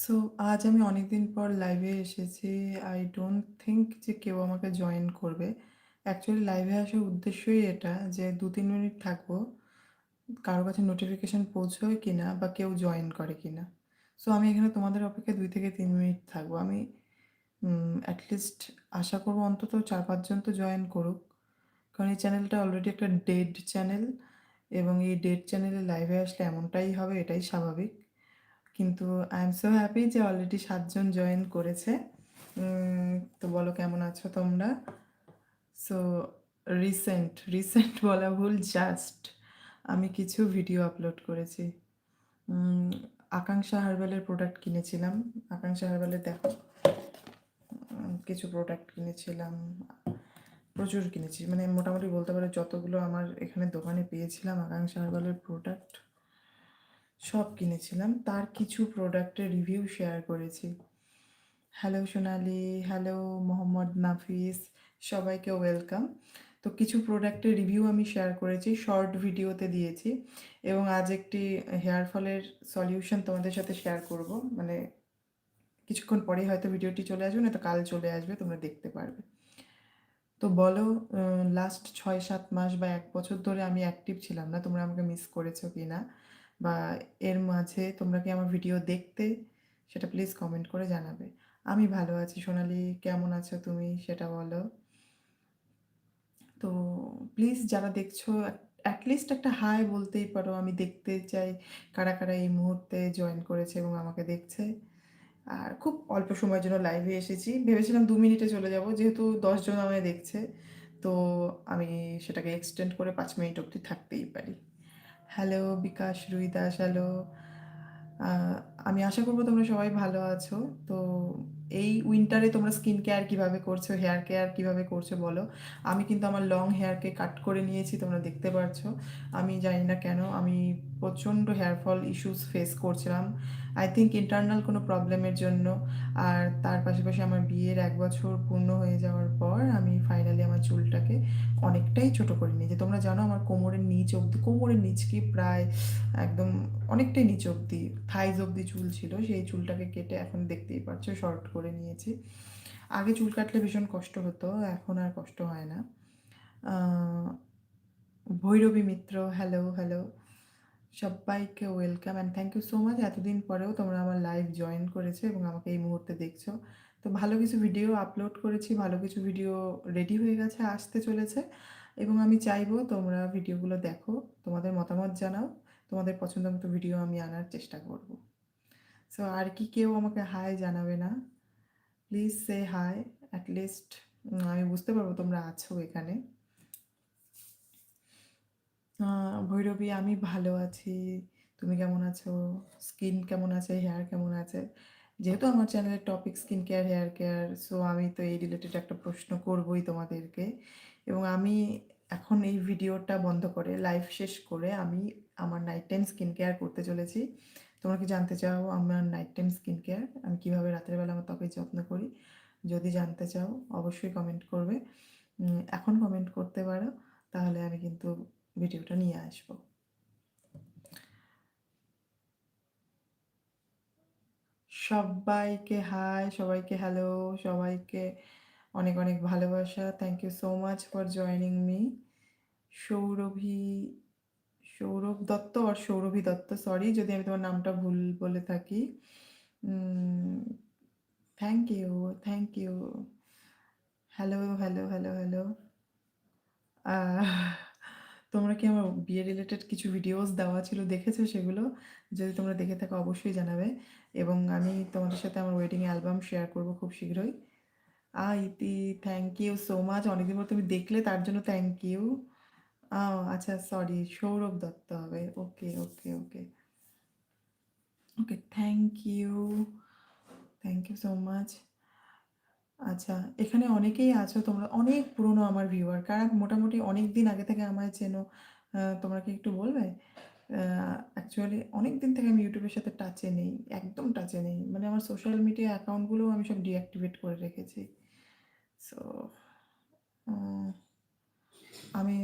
So আজ আমি অনেকদিন পর লাইভে এসেছি। আই ডোন্ট থিংক যে কেউ আমাকে জয়েন করবে। অ্যাকচুয়ালি লাইভে আসার উদ্দেশ্যই এটা যে ২-৩ মিনিট থাকব। কারও কাছে নোটিফিকেশন পৌঁছয় কি না বা কেউ জয়েন করে কিনা। সো আমি এখানে তোমাদের অপেক্ষায় দুই থেকে তিন মিনিট থাকব। আমি, উম এট লিস্ট আশা করব অন্তত চার পাঁচজন তো জয়েন করুক। কারণ এই চ্যানেলটা অলরেডি একটা ডেড চ্যানেল এবং এই ডেড চ্যানেলে লাইভে আসলে এমনটাই হবে, এটাই স্বাভাবিক। কিন্তু আই এম সো হ্যাপি যে অলরেডি সাতজন জয়েন করেছে। তো বলো কেমন আছো তোমরা? সো রিসেন্ট, রিসেন্ট বলা ভুল জাস্ট আমি কিছু ভিডিও আপলোড করেছি। আকাঙ্ক্ষা হার্বালের প্রোডাক্ট কিনেছিলাম। আকাঙ্ক্ষা হার্বালের দেখো কিছু প্রোডাক্ট কিনেছিলাম। প্রচুর কিনেছি। মানে মোটামুটি বলতে পারো যতগুলো আমার এখানে দোকানে পেয়েছিলাম আকাঙ্ক্ষা হার্বালের প্রোডাক্ট সব কিনেছিলাম। তার কিছু প্রোডাক্টের রিভিউ শেয়ার করেছি। হ্যালো সোনালি, হ্যালো মোহাম্মদ নাফিস সবাইকে ওয়েলকাম। তো কিছু প্রোডাক্টের রিভিউ আমি শেয়ার করেছি, শর্ট ভিডিওতে দিয়েছি এবং আজ একটি হেয়ার ফলের সলিউশন তোমাদের সাথে শেয়ার করব। মানে কিছুক্ষণ পরেই হয়তো ভিডিওটি চলে আসবে না তো কাল চলে আসবে তোমরা দেখতে পারবে। তো বলো লাস্ট ৬-৭ মাস বা এক বছর ধরে আমি অ্যাক্টিভ ছিলাম না। তোমরা আমাকে মিস করেছ কিনা? বা এর মাঝে তোমরা কি আমার ভিডিও দেখতে? সেটা প্লিজ কমেন্ট করে জানাবে। আমি ভালো আছি সোনালি, কেমন আছো তুমি সেটা বলো? তো প্লিজ যারা দেখছ অ্যাট লিস্ট একটা হাই বলতেই পারো। আমি দেখতে চাই কারা, কারা এই মুহূর্তে জয়েন করেছে এবং আমাকে দেখছে। আর খুব অল্প সময়ের জন্য লাইভে এসেছি। ভেবেছিলাম দু মিনিটে চলে যাব। যেহেতু দশজন আমায় দেখছে, তো আমি সেটাকে এক্সটেন্ড করে পাঁচ মিনিট অবধি থাকতেই পারি। হ্যালো বিকাশ রুই দাস, হ্যালো। আমি আশা করব তোমরা সবাই ভালো আছো। তো এই উইন্টারে তোমরা স্কিন কেয়ার কীভাবে করছ, হেয়ার কেয়ার কীভাবে করছ বলো? আমি কিন্তু আমার লং হেয়ারকে কাট করে নিয়েছি তোমরা দেখতে পারছ। আমি জানি না কেন আমি প্রচণ্ড হেয়ার ফল ইস্যুস ফেস করছিলাম। আই থিঙ্ক ইন্টারনাল কোনো প্রবলেমের জন্য। আর তার পাশাপাশি আমার বিয়ের এক বছর পূর্ণ হয়ে যাওয়ার পর আমি ফাইনালি আমার চুলটাকে অনেকটাই ছোট করে নিয়েছি। তোমরা জানো আমার কোমরের নিচ অবধি কোমরের নিচ কি প্রায় একদম অনেকটাই নিচ অবধি থাইজ অবধি চুল ছিল। সেই চুলটাকে কেটে এখন দেখতেই পারছ শর্ট করে নিয়েছি। আগে চুল কাটলে ভীষণ কষ্ট হতো, এখন আর কষ্ট হয় না। Bhairavi Mitra, hello, hello. সব্বাইকে welcome and thank you so much এতদিন পরেও তোমরা আমার লাইভ জয়েন করেছ এবং আমাকে এই মুহূর্তে দেখছ। তো ভালো কিছু ভিডিও আপলোড করেছি, ভালো কিছু ভিডিও রেডি হয়ে গেছে, আসতে চলেছে এবং আমি চাইব তোমরা ভিডিওগুলো দেখো, তোমাদের মতামত জানাও। তোমাদের পছন্দ মতো ভিডিও আমি আনার চেষ্টা করব। সো আর কি কেউ আমাকে হাই জানাবে না? Please say hi at least আমি বুঝতে পারব তোমরা আছো এখানে। ভৈরবী আমি ভালো আছি। তুমি কেমন আছো? স্কিন কেমন আছে? হেয়ার কেমন আছে? যেহেতু আমার চ্যানেলের topic skin care, hair care so আমি তো এই রিলেটেড একটা প্রশ্ন করবই তোমাদেরকে এবং আমি এখন এই ভিডিওটা বন্ধ করে লাইভ শেষ করে আমি আমার নাইট টাইম স্কিন কেয়ার করতে চলেছি। তোমরা কি জানতে চাও আমার নাইট টাইম স্কিন কেয়ার আমি কীভাবে রাতের বেলা আমার ত্বকের যত্ন করি? যদি জানতে চাও অবশ্যই কমেন্ট করবে। এখন কমেন্ট করতে পারো। তাহলে আমি কিন্তু ভিডিওটা নিয়ে আসব। সব্বাইকে হাই, সবাইকে হ্যালো, সবাইকে অনেক, অনেক ভালোবাসা। Thank you so much for joining me. Saurabhi, Saurav Dutta or Saurabhi Dutta sorry যদি আমি তোমার নামটা ভুল বলে থাকি। Thank you, thank you. Hello, hello, hello, hello. তোমরা কি আমার বিয়ে রিলেটেড কিছু ভিডিওস দেওয়া ছিল দেখেছ সেগুলো? যদি তোমরা দেখে থাকো অবশ্যই জানাবে এবং আমি তোমাদের সাথে আমার ওয়েডিং অ্যালবাম শেয়ার করব খুব শীঘ্রই। আ ইতি থ্যাংক ইউ সো মাচ। অনেকদিন পর তুমি দেখলে তার জন্য থ্যাংক ইউ। আচ্ছা সরি সৌরভ দত্ত হবে। Okay, okay, okay. Okay thank you. Thank you so much. আচ্ছা এখানে অনেকেই আছো, তোমরা অনেক পুরনো আমার ভিউয়ার। কারা মোটামুটি অনেকদিন আগে থেকে আমায় চেনো তোমরা কি একটু বলবে? অ্যাকচুয়ালি অনেকদিন থেকে আমি ইউটিউবের সাথে টাচে নেই। একদম টাচে নেই। মানে আমার সোশ্যাল মিডিয়া অ্যাকাউন্টগুলোও আমি সব ডিঅ্যাক্টিভেট করে রেখেছি। সো আমি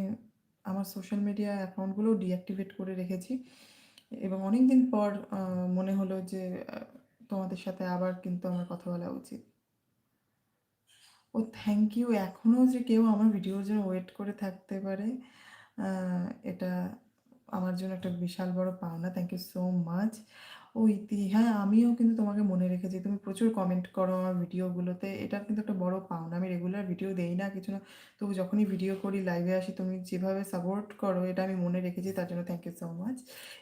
আমার সোশ্যাল মিডিয়া অ্যাকাউন্টগুলোও ডিঅ্যাক্টিভেট করে রেখেছি এবং অনেকদিন পর আ মনে হলো যে তোমাদের সাথে আবার কিন্তু আমার কথা বলা উচিত ও থ্যাংক ইউ এখনও যে কেউ আমার ভিডিওর জন্য ওয়েট করে থাকতে পারে এটা আমার জন্য একটা বিশাল বড় পাওনা থ্যাংক ইউ সো মাচ ও ইতি হ্যাঁ আমিও কিন্তু তোমাকে মনে রেখেছি, তুমি প্রচুর কমেন্ট করো আমার ভিডিওগুলোতে এটা কিন্তু একটা বড় পাওনা, আমি রেগুলার ভিডিও দেই না কিছু না, তবু যখনই ভিডিও করি লাইভে আসি, তুমি যেভাবে সাপোর্ট করো, এটা আমি মনে রেখেছি, তার জন্য থ্যাংক ইউ সো মাচ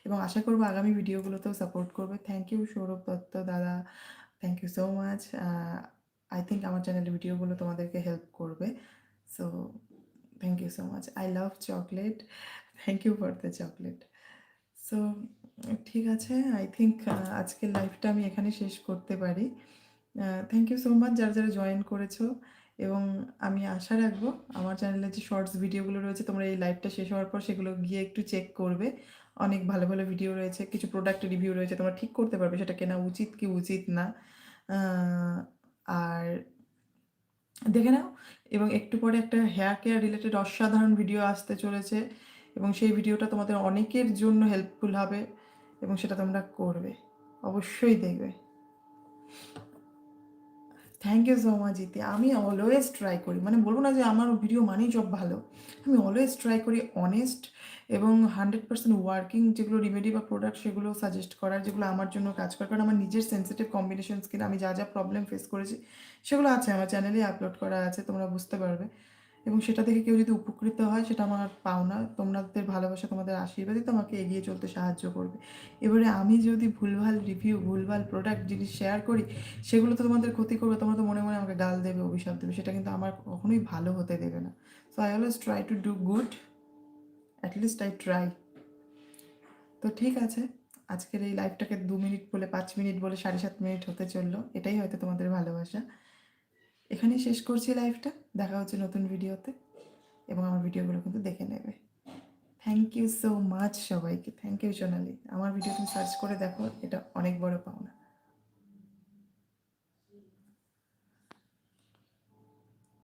এবং আশা করব আগামী ভিডিওগুলোতেও সাপোর্ট করবে থ্যাংক ইউ সৌরভ দত্ত দাদা thank you so much I think আমার চ্যানেলের ভিডিওগুলো তোমাদেরকে হেল্প করবে। So thank you so much I love chocolate thank you for the chocolate so ঠিক আছে আই থিঙ্ক আজকের লাইফটা আমি এখানে শেষ করতে পারি। থ্যাংক ইউ সো মাচ যারা যারা জয়েন করেছ। এবং আমি আশা রাখব আমার চ্যানেলে যে শর্টস ভিডিওগুলো রয়েছে তোমরা এই লাইভটা শেষ হওয়ার পর সেগুলো গিয়ে একটু চেক করবে। অনেক ভালো ভালো ভিডিও রয়েছে কিছু প্রোডাক্ট রিভিউ রয়েছে তোমরা ঠিক করতে পারবে সেটা কেনা উচিত কি উচিত না। আহ, আর দেখে নাও। এবং একটু পরে একটা হেয়ার কেয়ার রিলেটেড অসাধারণ ভিডিও আসতে চলেছে এবং সেই ভিডিওটা তোমাদের অনেকের জন্য হেল্পফুল হবে এবং সেটা তোমরা করবে। অবশ্যই দেখবে। থ্যাংক ইউ সো মাচ ইতি আমি অলওয়েজ ট্রাই করি। মানে বলব না যে আমার ভিডিও মানেই সব ভালো। আমি অলওয়েজ ট্রাই করি অনেস্ট এবং হান্ড্রেড পার্সেন্ট ওয়ার্কিং যেগুলো রিমেডি বা প্রোডাক্ট সেগুলো সাজেস্ট করার, যেগুলো আমার জন্য কাজ করে। কারণ আমার নিজের সেন্সিটিভ কম্বিনেশন স্কিন আমি যা যা প্রবলেম ফেস করেছি, সেগুলো আছে। আমার চ্যানেলে আপলোড করা আছে, তোমরা বুঝতে পারবে। এবং সেটা থেকে কেউ যদি উপকৃত হয়, সেটা আমার পাওনা। তোমাদের ভালোবাসা তোমাদের আশীর্বাদই তোমাকে এগিয়ে চলতে সাহায্য করবে। এবারে আমি যদি ভুলভাল রিভিউ ভুলভাল প্রোডাক্ট জিনিস শেয়ার করি, সেগুলো তো তোমাদের ক্ষতি করবে। তোমরা তো মনে মনে আমাকে গাল দেবে, অভিশাপ দেবে। সেটা কিন্তু আমার কখনোই ভালো হতে দেবে না। So I always try to do good at least I try তো ঠিক আছে। আজকের এই লাইভটাকে দু মিনিট বলে, পাঁচ মিনিট বলে সাড়ে সাত মিনিট হতে চলল। এটাই হয়তো তোমাদের ভালোবাসা। এখানেই শেষ করছি লাইফটা। দেখা হচ্ছে নতুন ভিডিওতে। এবং আমার ভিডিওগুলো কিন্তু দেখে নেবে। থ্যাংক ইউ সো মাচ সবাইকে। থ্যাংক ইউ সোনালি আমার ভিডিও তুমি সার্চ করে দেখো, এটা অনেক বড় পাওনা।